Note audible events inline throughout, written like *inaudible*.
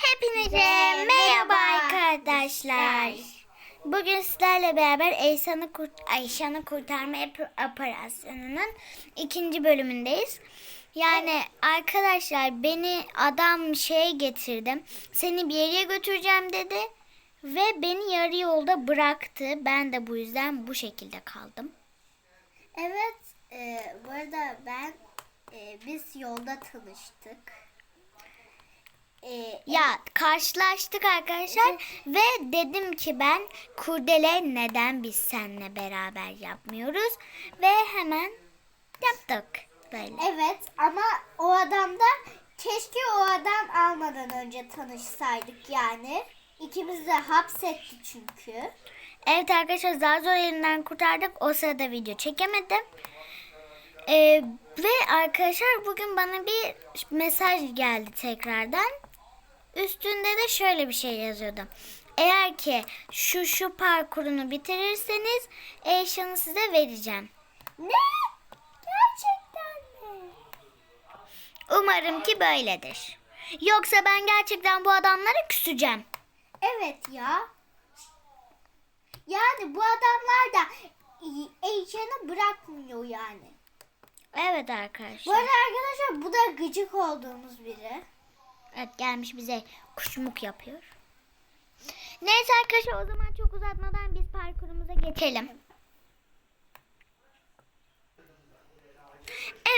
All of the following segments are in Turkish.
Hepinize Merhaba arkadaşlar. Bugün sizlerle beraber Eyşan'ı kurt Ayşan'ı kurtarma op- operasyonunun ikinci bölümündeyiz. Yani arkadaşlar beni adam şeye getirdim. Seni bir yere götüreceğim dedi ve beni yarı yolda bıraktı. Ben de bu yüzden bu şekilde kaldım. Evet, e, bu arada ben e, biz yolda tanıştık. E, Ya karşılaştık arkadaşlar ve dedim ki ben kurdele neden biz seninle beraber yapmıyoruz ve hemen yaptık böyle. evet ama o adam da keşke o adam almadan önce tanışsaydık yani. İkimiz de hapsetti çünkü. Evet arkadaşlar zar zor elinden kurtardık o sırada video çekemedim. Ee, ve arkadaşlar bugün bana bir mesaj geldi tekrardan. Üstünde de şöyle bir şey yazıyordu. Eğer ki şu şu parkurunu bitirirseniz eşyanı size vereceğim. Ne? Gerçekten mi? Umarım ki böyledir. Yoksa ben gerçekten bu adamlara küseceğim. Evet ya. Yani bu adamlar da Eyşan'ı bırakmıyor yani. Evet Bu arkadaşlar. arada arkadaşlar bu da gıcık olduğumuz biri. Evet gelmiş bize kuşmuk yapıyor. Neyse arkadaşlar o zaman çok uzatmadan biz parkurumuza geçelim.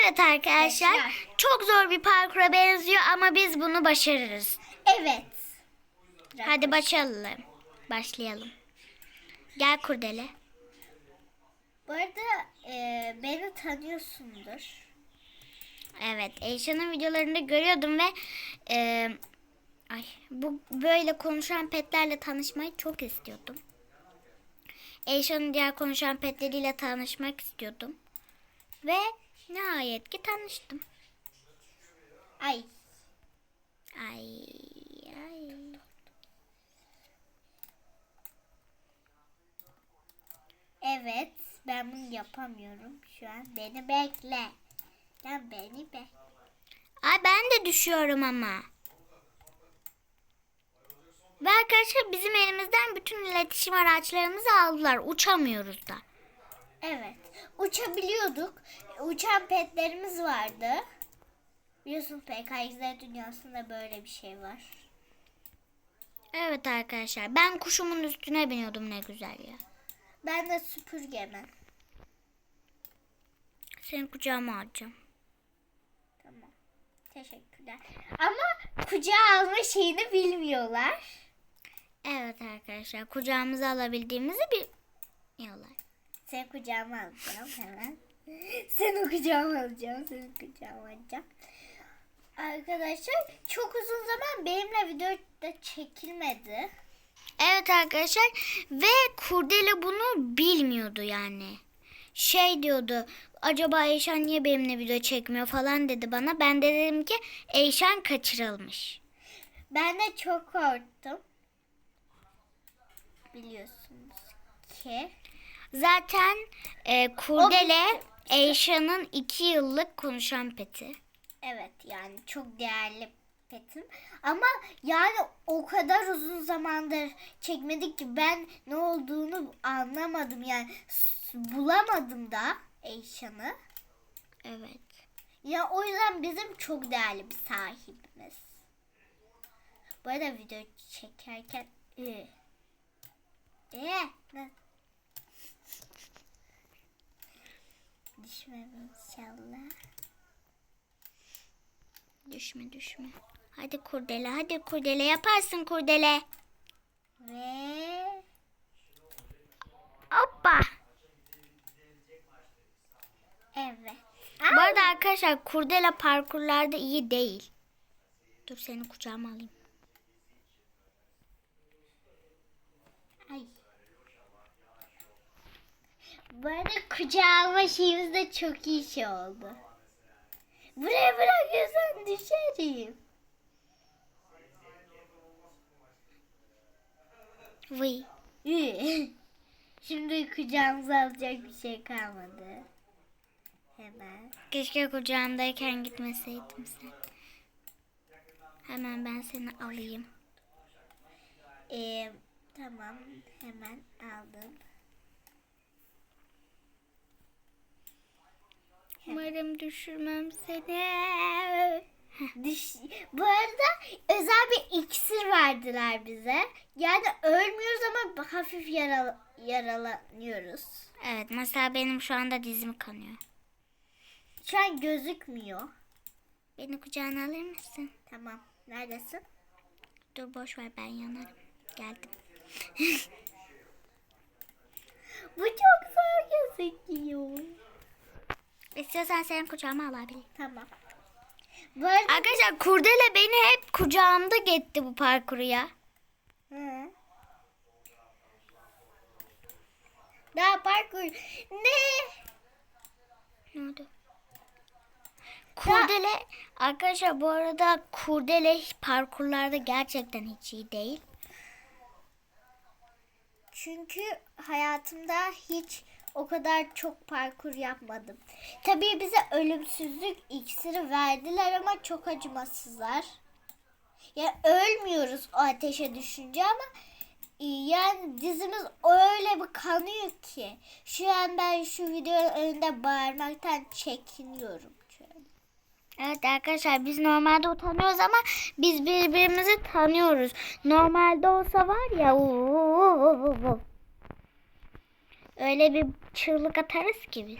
Evet arkadaşlar Geçler. çok zor bir parkura benziyor ama biz bunu başarırız. Evet. Hadi başlayalım. Başlayalım. Gel kurdele. Bu arada e, beni tanıyorsundur. Evet, Eyşan'ın videolarında görüyordum ve e, ay bu böyle konuşan petlerle tanışmayı çok istiyordum. Eyşan'ın diğer konuşan petleriyle tanışmak istiyordum. Ve nihayet ki tanıştım. Ay. Ay ay. Evet. Ben bunu yapamıyorum şu an. Beni bekle. Ya beni bekle. Ay ben de düşüyorum ama. Ve arkadaşlar bizim elimizden bütün iletişim araçlarımızı aldılar. Uçamıyoruz da. Evet. Uçabiliyorduk. Uçan petlerimiz vardı. Biliyorsun PKX'ler dünyasında böyle bir şey var. Evet arkadaşlar ben kuşumun üstüne biniyordum ne güzel ya. Ben de süpürgemem. Seni kucağıma alacağım. Teşekkürler. Ama kucağa alma şeyini bilmiyorlar. Evet arkadaşlar kucağımıza alabildiğimizi biliyorlar. Seni kucağıma alacağım hemen. Seni kucağıma alacağım. Seni kucağıma alacağım. Arkadaşlar çok uzun zaman benimle video da çekilmedi. Evet arkadaşlar ve Kurdele bunu bilmiyordu yani. Şey diyordu acaba Eyşan niye benimle video çekmiyor falan dedi bana. Ben de dedim ki Eyşan kaçırılmış. Ben de çok korktum. Biliyorsunuz ki. Zaten e, Kurdele Eyşan'ın iki yıllık konuşan peti. Evet yani çok değerli petim. Ama yani o kadar uzun zamandır çekmedik ki ben ne olduğunu anlamadım yani bulamadım da Eyşan'ı. Evet. Ya o yüzden bizim çok değerli bir sahibimiz. Bu arada video çekerken ee, ne? Düşmem inşallah. Düşme düşme. Hadi Kurdele hadi Kurdele yaparsın Kurdele. Ve Hoppa. Evet. Bu arada arkadaşlar kurdele parkurlarda iyi değil. Dur seni kucağıma alayım. Ay. Bu arada kucağa alma şeyimiz de çok iyi şey oldu. Buraya bırakırsan düşerim. Vıy. *laughs* Şimdi kucağımıza alacak bir şey kalmadı. Hemen. Keşke kucağımdayken gitmeseydim sen. Hemen ben seni alayım. Ee, tamam hemen aldım. Umarım düşürmem seni. Düş Bu arada özel bir iksir verdiler bize. Yani ölmüyoruz ama hafif yaral yaralanıyoruz. Evet mesela benim şu anda dizim kanıyor. Şu an gözükmüyor. Beni kucağına alır mısın? Tamam. Neredesin? Dur boş ver ben yanarım. Geldim. *laughs* Bu çok zor gözüküyor. İstiyorsan senin kucağıma alabilirim. Tamam. Bu arada Arkadaşlar kurdele beni hep kucağımda gitti bu parkuru ya. Hı. Daha parkur. Ne? Ne oldu? Kurdele arkadaşlar bu arada kurdele parkurlarda gerçekten hiç iyi değil. Çünkü hayatımda hiç o kadar çok parkur yapmadım. Tabii bize ölümsüzlük iksiri verdiler ama çok acımasızlar. Yani ölmüyoruz o ateşe düşünce ama e, yani dizimiz öyle bir kanıyor ki. Şu an ben şu videonun önünde bağırmaktan çekiniyorum. Evet arkadaşlar biz normalde utanıyoruz ama biz birbirimizi tanıyoruz. Normalde olsa var ya uuu, öyle bir çığlık atarız ki biz.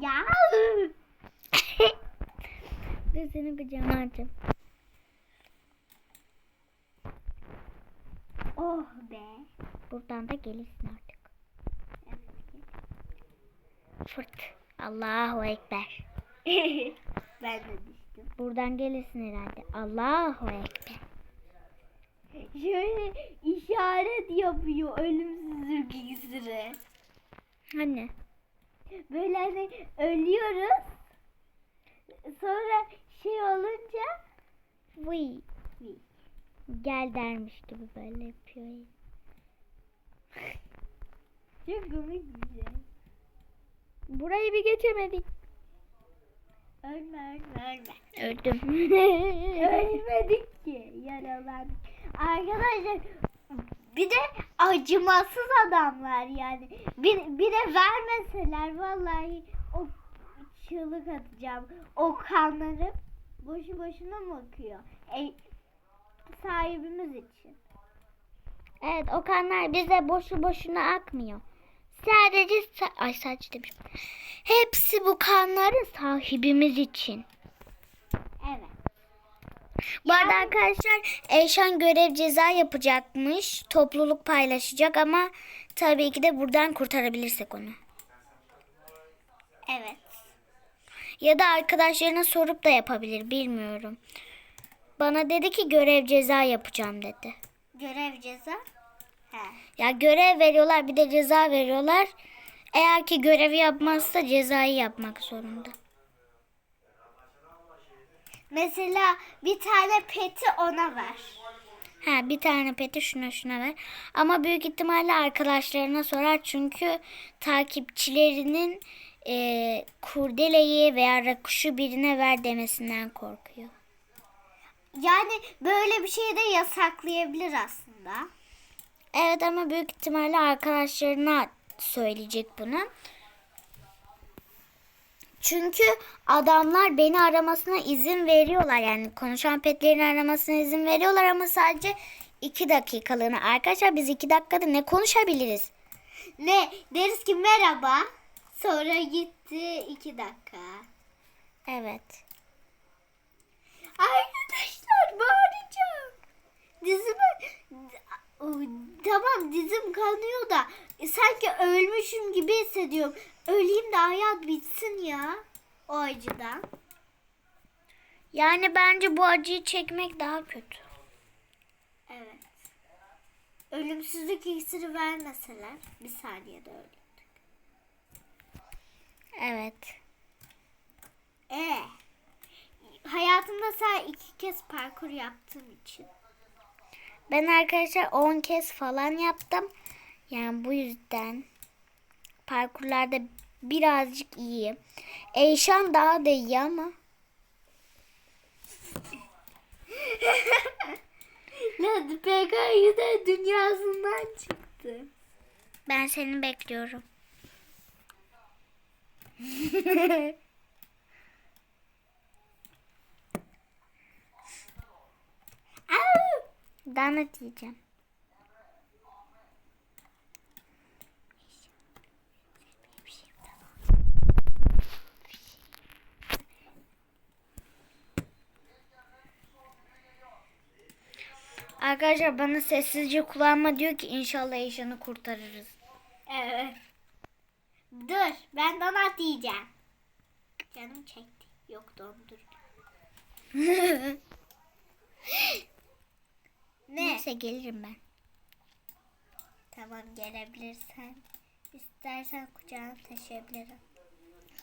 Ya. *laughs* Dur seni kucağıma alacağım. Oh be. Buradan da gelirsin artık. Fırt. Allahu Ekber. *laughs* ben de düştüm. Buradan gelirsin herhalde. Allahu Ekber. Şöyle işaret yapıyor ölümsüzlük iksiri. Hani? Böyle hani ölüyoruz. Sonra şey olunca Vıy. Gel dermiş gibi böyle yapıyor. çok komik bir şey. Burayı bir geçemedik. Ölme ölme ölme. Öldüm. *laughs* Ölmedik ki yaralandık. Arkadaşlar bir de acımasız adamlar yani. Bir, bir de vermeseler vallahi o çığlık atacağım. O kanları boşu boşuna mı akıyor? E, sahibimiz için. evet o kanlar bize boşu boşuna akmıyor. Sadece sa- ay sadece demişim. Hepsi bu kanların sahibimiz için. Evet. Bu arada arkadaşlar Eyşan görev ceza yapacakmış. Topluluk paylaşacak ama tabii ki de buradan kurtarabilirsek onu. Evet. Ya da arkadaşlarına sorup da yapabilir bilmiyorum. Bana dedi ki görev ceza yapacağım dedi. Görev ceza. He. Ya görev veriyorlar bir de ceza veriyorlar. Eğer ki görevi yapmazsa cezayı yapmak zorunda. Mesela bir tane peti ona ver. Ha bir tane peti şuna şuna ver. Ama büyük ihtimalle arkadaşlarına sorar çünkü takipçilerinin e, kurdeleyi veya rakuşu birine ver demesinden korkuyor. Yani böyle bir şeyi de yasaklayabilir aslında. Evet ama büyük ihtimalle arkadaşlarına söyleyecek bunu. Çünkü adamlar beni aramasına izin veriyorlar. Yani konuşan petlerin aramasına izin veriyorlar ama sadece iki dakikalığına. Arkadaşlar biz iki dakikada ne konuşabiliriz? Ne? Deriz ki merhaba. Sonra gitti iki dakika. Evet. Arkadaşlar bağıracağım. Dizime... Tamam dizim kanıyor da sanki ölmüşüm gibi hissediyorum. Öleyim de hayat bitsin ya. O acıdan. Yani bence bu acıyı çekmek daha kötü. Evet. Ölümsüzlük iksiri vermeseler bir saniyede öyle. Evet. Ee, hayatımda sadece iki kez parkur yaptığım için. Ben arkadaşlar 10 kez falan yaptım. Yani bu yüzden parkurlarda birazcık iyi. Eyşan daha da iyi ama *laughs* Lan PK'yı da dünyasından çıktı. Ben seni bekliyorum. *laughs* Au! Donut yiyeceğim. Arkadaşlar bana sessizce kulağıma diyor ki inşallah Eşan'ı kurtarırız. Evet. Dur ben donat yiyeceğim. Canım çekti. Yok dondur. *laughs* Ne? Neyse gelirim ben. Tamam gelebilirsen. İstersen kucağına taşıyabilirim.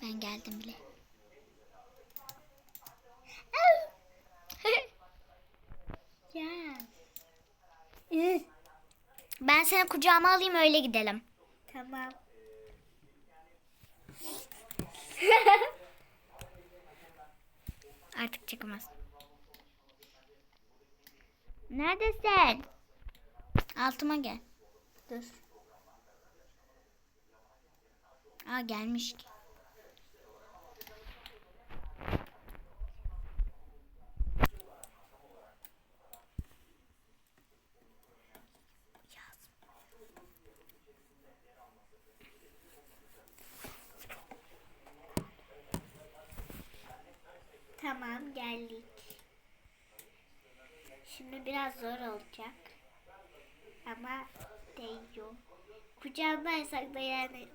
Ben geldim bile. *laughs* Ya. *laughs* Ben seni kucağıma alayım öyle gidelim. Tamam. *laughs* Artık çıkamaz. Neredesin? Altıma gel. Dur. Aa gelmiş ki. Tamam geldik. Şimdi biraz zor olacak. Ama değiyor. Kucağındaysak da yani.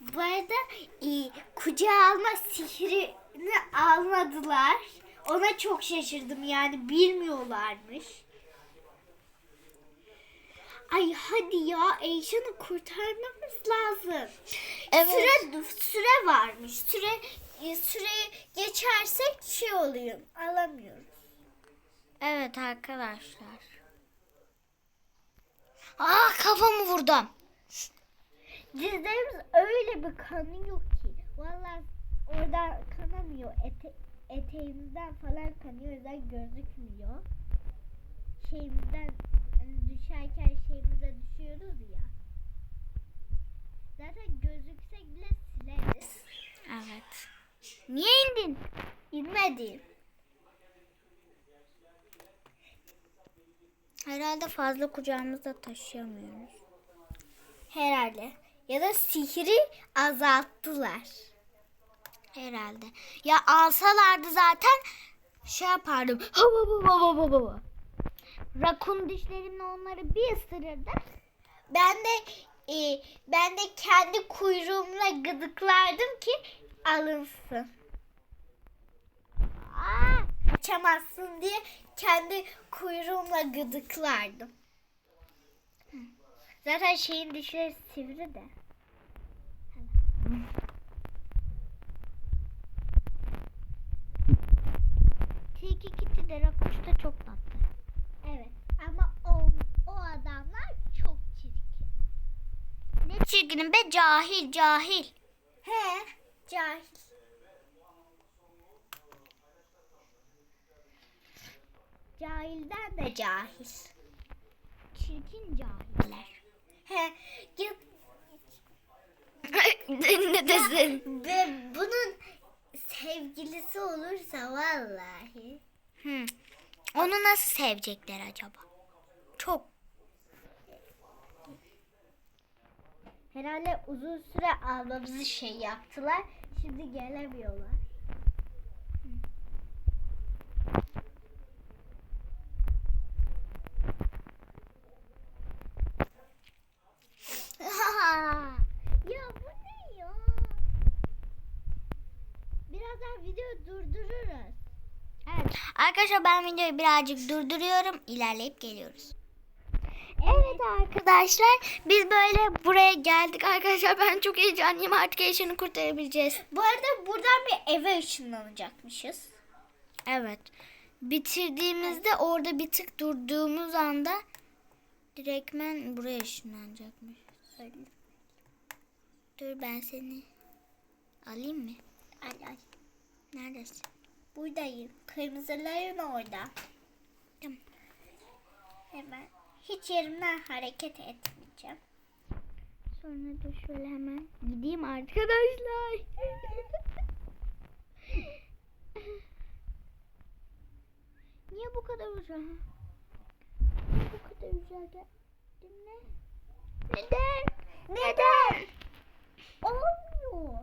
Bu arada e, kucağa alma sihrini almadılar. Ona çok şaşırdım yani bilmiyorlarmış. Ay hadi ya Eyşan'ı kurtarmamız lazım. Evet. Süre süre varmış. Süre süreyi geçersek şey oluyor. Alamıyoruz. Evet arkadaşlar. Aa kafamı vurdum. Dizlerimiz öyle bir kanıyor ki. Vallahi orada kanamıyor. Ete, eteğimizden falan kanıyor. O yüzden gözükmüyor. Şeyimizden hani düşerken şeyimize düşüyoruz ya. Zaten gözüksek bile sileriz. Evet. Niye indin? İnmedi. Herhalde fazla kucağımızda taşıyamıyoruz. Herhalde. Ya da sihri azalttılar. Herhalde. Ya alsalardı zaten şey yapardım. Rakun dişlerimle onları bir ısırırdım. Ben de e, ben de kendi kuyruğumla gıdıklardım ki alınsın. Aa, kaçamazsın diye kendi kuyruğumla gıdıklardım. Zaten şeyin dişleri sivri de. Tilki gitti de rakuş da çok tatlı. Evet ama o, o adamlar çok çirkin. Ne çirkinim be cahil cahil. He cahil. Cahilden de cahil. Çirkin cahiller. He git *laughs* ne desin? Ve bunun sevgilisi olursa vallahi. Hmm. Onu nasıl sevecekler acaba? Çok. Herhalde uzun süre almamızı şey yaptılar. Şimdi gelemiyorlar. *laughs* ya bu ne ya? Birazdan video durdururuz. Evet. Arkadaşlar ben videoyu birazcık durduruyorum. İlerleyip geliyoruz. Evet Arkadaşlar biz böyle buraya geldik. Arkadaşlar ben çok heyecanlıyım. Artık Eşan'ı kurtarabileceğiz. Bu arada buradan bir eve ışınlanacakmışız. Evet. Bitirdiğimizde orada bir tık durduğumuz anda direktmen buraya ışınlanacakmış. Dur ben seni alayım mı? Ay ay. Neredesin? Buradayım. Kırmızıların orada. Tamam. Hemen. Hiç yerimden hareket etmeyeceğim. Sonra da şöyle hemen gideyim arkadaşlar. *laughs* Niye bu kadar uzak? Niye bu kadar uzak geldim ne? Neden? Neden? Olmuyor.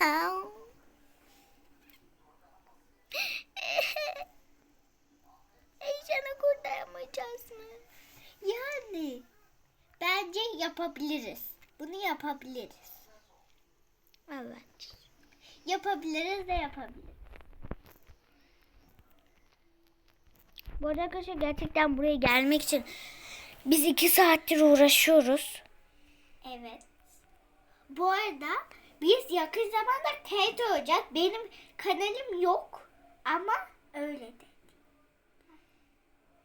*laughs* Heyecanı kurtaramayacağız mı? Yani bence yapabiliriz. Bunu yapabiliriz. Evet. Yapabiliriz de yapabiliriz. Bu arada arkadaşlar gerçekten buraya gelmek için biz iki saattir uğraşıyoruz. Evet. Bu arada biz yakın zamanda TRT olacak. Benim kanalım yok ama öyle de.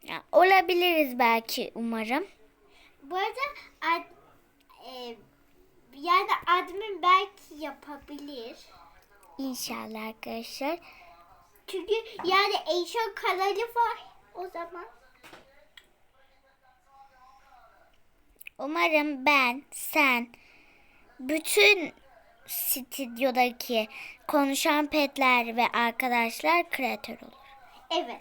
Ya, olabiliriz belki umarım. Bu arada ad, e, yani admin belki yapabilir. İnşallah arkadaşlar. Çünkü yani Eyşan kanalı var o zaman. Umarım ben, sen, bütün stüdyodaki konuşan petler ve arkadaşlar kreatör olur. Evet.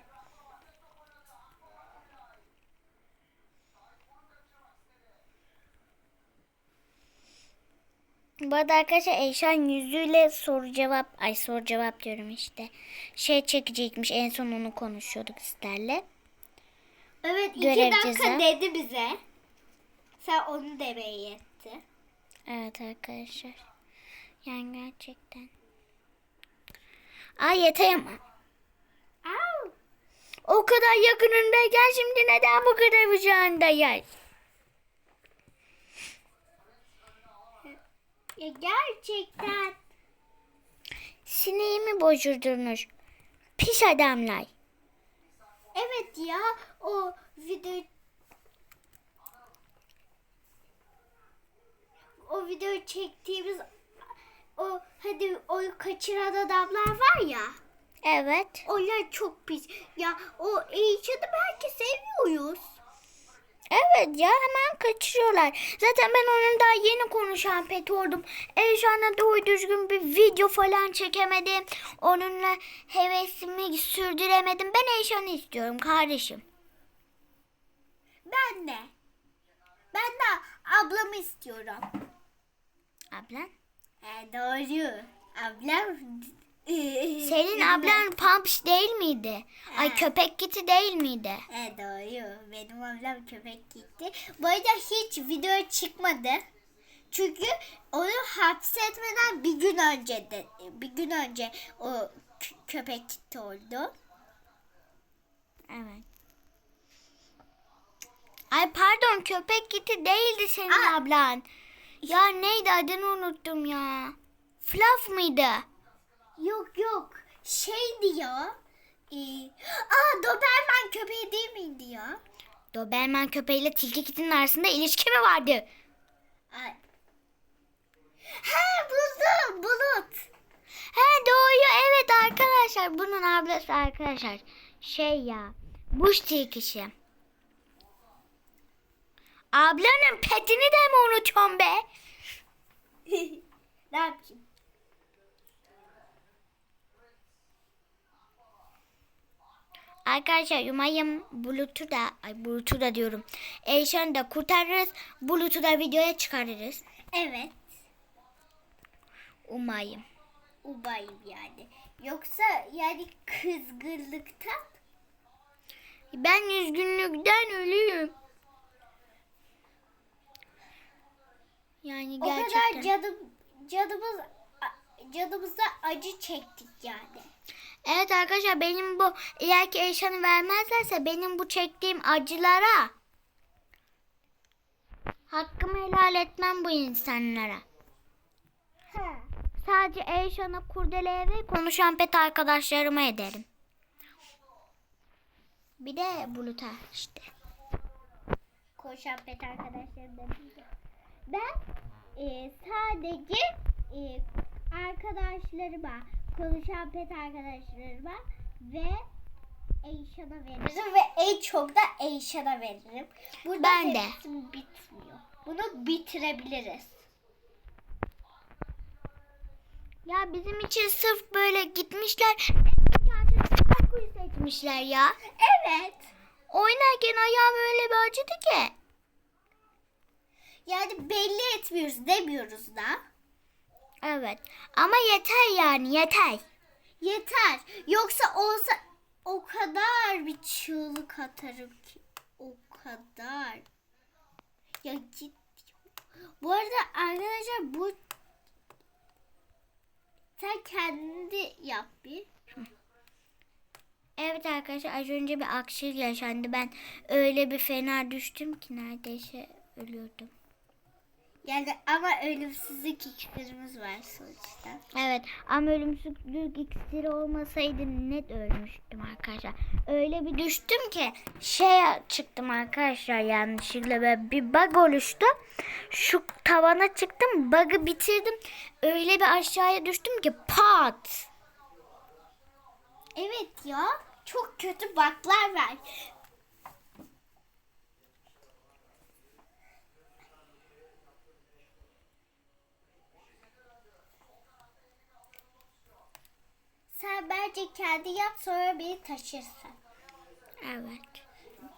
Bu arada arkadaşlar Eyşan yüzüyle soru cevap, ay soru cevap diyorum işte. Şey çekecekmiş en son onu konuşuyorduk sizlerle. Evet iki Görev dakika ceza. dedi bize. Sen onu demeye yetti. Evet arkadaşlar. Yani gerçekten. Ay yeter ama. Au. O kadar yakınındayken şimdi neden bu kadar uzağındayız? Ya gerçekten. Sineğimi bozdurdunuz. Pis adamlar. Evet ya o video o video çektiğimiz o hadi o kaçıran adamlar var ya. Evet. Onlar çok pis. Ya o Eyşan'ı belki seviyoruz. Evet ya hemen kaçırıyorlar. Zaten ben onun daha yeni konuşan pet oldum. Eşanla doğru düzgün bir video falan çekemedim. Onunla hevesimi sürdüremedim. Ben Eşan'ı istiyorum kardeşim. Ben de. Ben de ablamı istiyorum. Ablan? He doğru. Ablam *laughs* Senin ablan Pumps değil miydi? Ay Ha. köpek kiti değil miydi? He doğru. Benim ablam köpek gitti. Bu arada hiç video çıkmadı. Çünkü onu hapsetmeden bir gün önce de bir gün önce o kö- köpek gitti oldu. Evet. Ay pardon köpek kiti değildi senin Aa. ablan. Ya neydi adını unuttum ya. Fluff mıydı? Yok yok. Şeydi ya. Ee, aa Doberman köpeği değil miydi ya? Doberman köpeğiyle tilki kitinin arasında ilişki mi vardı? Ay. Ha buldum bulut. He doğru evet arkadaşlar. Bunun ablası arkadaşlar. Şey ya. Buş tilkisi. Ablanın petini de mi unutuyorsun be? *laughs* ne yapayım? Arkadaşlar umarım Bulut'u da, ay Bulut'u da diyorum. Eyşan'ı da kurtarırız. Bulut'u da videoya çıkarırız. Evet. Umayım. Ubayım yani. Yoksa yani kızgınlıktan Ben üzgünlükten ölüyüm. Yani o gerçekten. kadar canım canımız canımızda acı çektik yani. Evet arkadaşlar benim bu eğer ki Eyşan'ı vermezlerse benim bu çektiğim acılara hakkımı helal etmem bu insanlara. Ha. Sadece Eyşan'a kurdeleye ve konuşan pet arkadaşlarıma ederim. Bir de Bulut'a işte. konuşan pet arkadaşlarım da. Ben e, sadece e, arkadaşlarıma, konuşan pet arkadaşlarıma ve Eyşan'a veririm ve en çok da Eyşan'a veririm. Burada Ben de. bitmiyor. Bunu bitirebiliriz. Ya bizim için sırf böyle gitmişler. Parkuru seçmişler ya. Evet. Oynarken ayağım öyle bir acıdı ki. Yani belli etmiyoruz demiyoruz da. Evet. Ama yeter yani yeter. Yeter. Yoksa olsa o kadar bir çığlık atarım ki. O kadar. Ya git. Bu arada arkadaşlar bu sen kendi yap bir. Evet arkadaşlar az önce bir aksilik yaşandı. Ben öyle bir fena düştüm ki neredeyse ölüyordum. Yani ama ölümsüzlük iksirimiz var sonuçta. Evet ama ölümsüzlük iksiri olmasaydı net ölmüştüm arkadaşlar. Öyle bir düştüm ki şey çıktım arkadaşlar yanlışlıkla böyle bir bug oluştu. Şu tavana çıktım bug'ı bitirdim. Öyle bir aşağıya düştüm ki pat. Evet ya. Çok kötü baklar var. Sen bence kendi yap sonra beni taşırsın. Evet.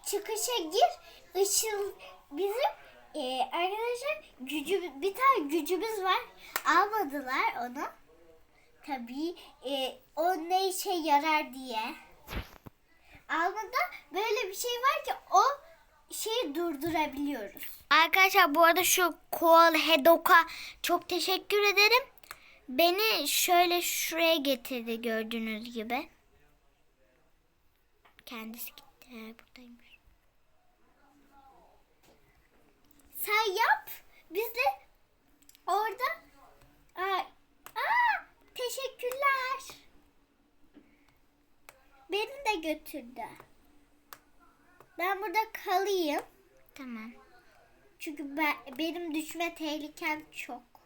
Çıkışa gir. Işıl bizim e, arkadaşlar gücü bir tane gücümüz var. Almadılar onu. Tabii e, o ne işe yarar diye. Almada böyle bir şey var ki o şeyi durdurabiliyoruz. Arkadaşlar bu arada şu Koal Hedok'a çok teşekkür ederim. Beni şöyle şuraya getirdi gördüğünüz gibi. Kendisi gitti. He, buradaymış. Sen yap. Biz de orada aa, aa, teşekkürler. Beni de götürdü. Ben burada kalayım. Tamam. Çünkü ben, benim düşme tehlikem çok.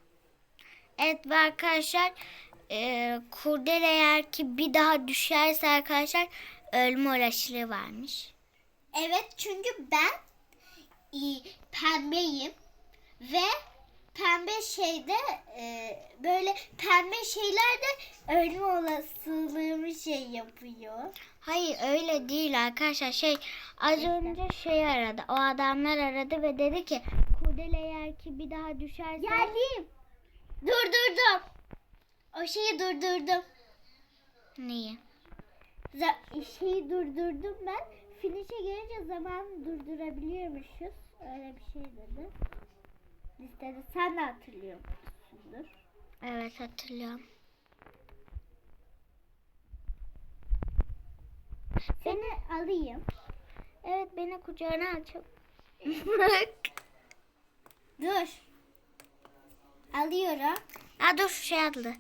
Evet ve arkadaşlar e, kurdele eğer ki bir daha düşerse arkadaşlar ölme olasılığı varmış. Evet çünkü ben e, pembeyim ve pembe şeyde e, böyle pembe şeyler de ölme olasılığımı şey yapıyor. Hayır öyle değil arkadaşlar. Şey az önce şey aradı. O adamlar aradı ve dedi ki kurdele eğer ki bir daha düşerse Geldim. Durdurdum. O şeyi durdurdum. neyi? Z- şeyi durdurdum ben. Finish'e gelince zaman durdurabiliyormuşuz. Öyle bir şey dedi. Listede sen de hatırlıyormuşsundur. Evet hatırlıyorum. Seni alayım. Evet beni kucağına açıp. *laughs* Dur. Alıyorum. ha dur şey atladı.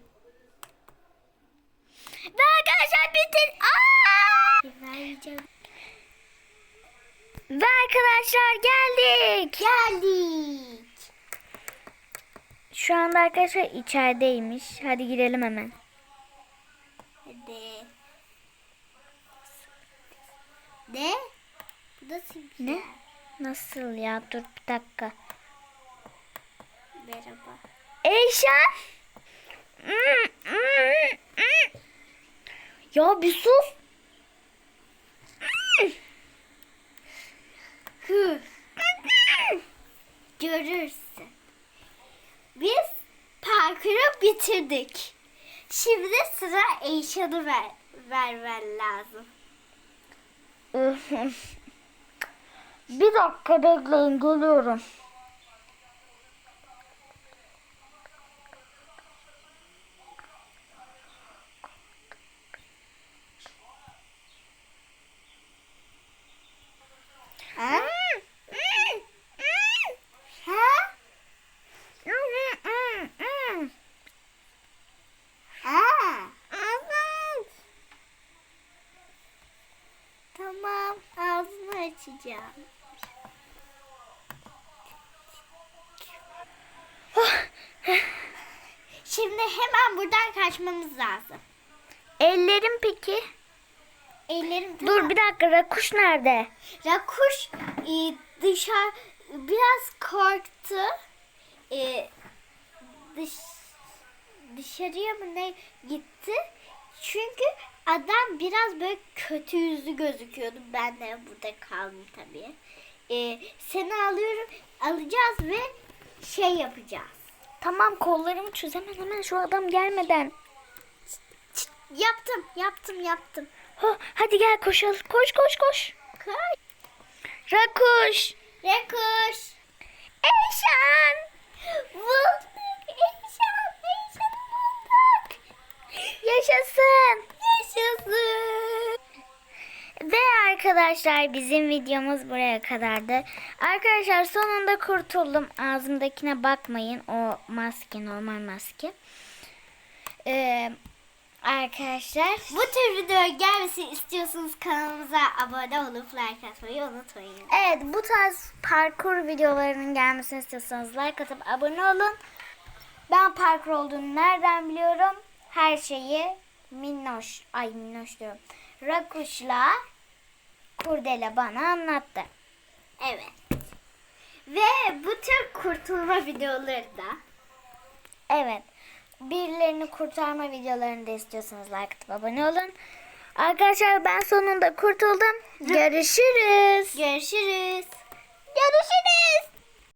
Ve arkadaşlar bitir. Ve arkadaşlar geldik. Geldik. Şu anda arkadaşlar içerideymiş. Hadi girelim hemen. Hadi. Ne? Bu da simge. Ne? Nasıl ya? Dur bir dakika. Merhaba. Eyşan. Hmm, hmm, hmm. Ya bir sus. Görürsün. Biz parkuru bitirdik. Şimdi sıra Eyşan'ı ver, vermen lazım. bir dakika bekleyin geliyorum. Ha? Ha? Ha? Tamam, ağzını açacağım. Buradan kaçmamız lazım. Ellerim peki? Ellerim Dur bir dakika Rakuş nerede? Rakuş e, dışarı biraz korktu. E, dış, dışarıya mı ne gitti? Çünkü adam biraz böyle kötü yüzlü gözüküyordu. Ben de burada kaldım tabii. E, seni alıyorum, alacağız ve şey yapacağız. Tamam kollarımı çöz hemen hemen şu adam gelmeden. Yaptım, yaptım, yaptım. Ha, hadi gel koşalım. Koş koş koş. Kaç. Rakuş. Rakuş. Eyşan. Bulduk. Eşan, Eşan'ı bulduk. Yaşasın. Yaşasın. Ve arkadaşlar bizim videomuz buraya kadardı. Arkadaşlar sonunda kurtuldum. Ağzımdakine bakmayın. O maske normal maske. Ee, arkadaşlar Bu tür video gelmesini istiyorsanız kanalımıza abone olup like atmayı unutmayın. evet bu tarz parkur videolarının gelmesini istiyorsanız like atıp abone olun. Ben parkur olduğunu nereden biliyorum? Her şeyi Minnoş, ay Minnoş diyorum. Rakuş'la Kurdele bana anlattı. Evet. Ve bu tür kurtulma videoları da Evet. Birilerini kurtarma videolarını da istiyorsanız like atıp abone olun. Arkadaşlar ben sonunda kurtuldum. Görüşürüz. görüşürüz. Görüşürüz.